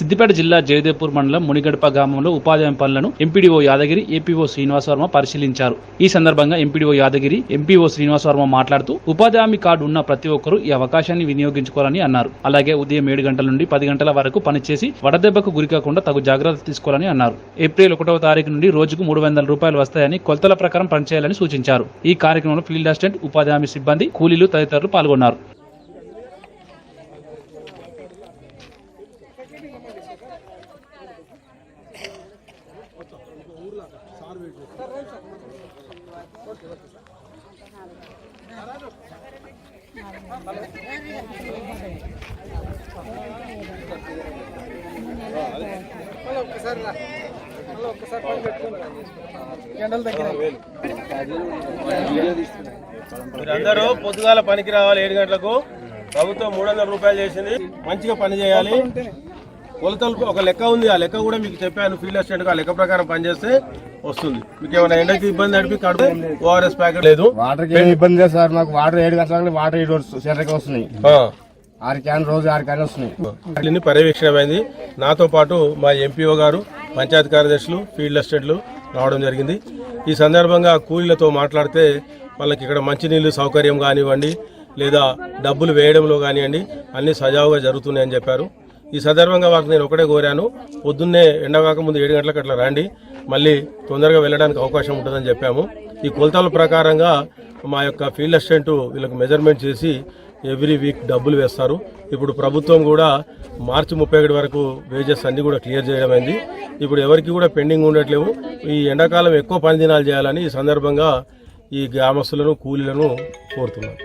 సిద్దిపేట జిల్లా జయదేవ్పూర్ మండలం మునిగడప గ్రామంలో ఉపాధి హామీ పనులను ఎంపీడీఓ యాదగిరి ఏపీఓ శ్రీనివాస్ వర్మ పరిశీలించారు. ఈ సందర్భంగా ఎంపీడీఓ యాదగిరి ఎంపీఓ శ్రీనివాస్ వర్మ మాట్లాడుతూ ఉపాధి హామీ కార్డు ఉన్న ప్రతి ఒక్కరూ ఈ అవకాశాన్ని వినియోగించుకోవాలని అన్నారు. అలాగే ఉదయం ఏడు గంటల నుండి పది గంటల వరకు పనిచేసి వడదెబ్బకు గురికాకుండా తగు జాగ్రత్తలు తీసుకోవాలని అన్నారు. ఏప్రిల్ ఒకటవ తారీఖు నుండి రోజుకు మూడు వందల రూపాయలు వస్తాయని కొలతల ప్రకారం పనిచేయాలని సూచించారు. ఈ కార్యక్రమంలో ఫీల్డ్ అసిస్టెంట్ ఉపాధి హామీ సిబ్బంది కూలీలు తదితరులు పాల్గొన్నారు. మీరందరూ పొద్దుగాల పనికి రావాలి ఏడు గంటలకు. ప్రభుత్వం మూడు వందల రూపాయలు చేసింది. మంచిగా పని చేయాలి. కొలతలు ఒక లెక్క ఉంది. ఆ లెక్క కూడా మీకు చెప్పాను. ఫీల్డ్ అసిస్టెంట్ ఆ లెక్క ప్రకారం పనిచేస్తే వస్తుంది. మీకు ఏమైనా ఎండకి ఇబ్బంది నడిపి కడుపు ఓఆర్ఎస్ ప్యాకెట్ లేదు. వాటర్ ఇబ్బంది లేదు సార్. మాకు వాటర్ ఏడు గంటలకు వాటర్ ఏడు సెంటర్కి వస్తున్నాయి. ఆరు క్యాన్ రోజు ఆరు క్యాన్ వస్తున్నాయి. పర్యవేక్షణమైంది. నాతో పాటు మా ఎంపీఓ గారు పంచాయతీ కార్యదర్శులు ఫీల్డ్ అసిస్టెంట్లు రావడం జరిగింది. ఈ సందర్భంగా కూలీలతో మాట్లాడితే వాళ్ళకి ఇక్కడ మంచినీళ్ళు సౌకర్యం కానివ్వండి లేదా డబ్బులు వేయడంలో కానివ్వండి అన్ని సజావుగా జరుగుతున్నాయని చెప్పారు. ఈ సందర్భంగా వాళ్ళకి నేను ఒకటే కోరాను. పొద్దున్నే ఎండ కాకముందు ఏడు గంటలకు అట్లా రండి. మళ్ళీ తొందరగా వెళ్ళడానికి అవకాశం ఉంటుందని చెప్పాము. ఈ కొలతల ప్రకారంగా మా యొక్క ఫీల్డ్ అసిస్టెంట్ వీళ్ళకి మెజర్మెంట్ చేసి ఎవ్రీ వీక్ డబ్బులు వేస్తారు. ఇప్పుడు ప్రభుత్వం కూడా మార్చి ముప్పై ఒకటి వరకు వేజెస్ అన్ని కూడా క్లియర్ చేయడం అయింది. ఇప్పుడు ఎవరికి కూడా పెండింగ్ ఉండట్లేవు. ఈ ఎండాకాలం ఎక్కువ పని దినాలు చేయాలని ఈ సందర్భంగా ఈ గ్రామస్తులను కూలీలను కోరుతున్నాను.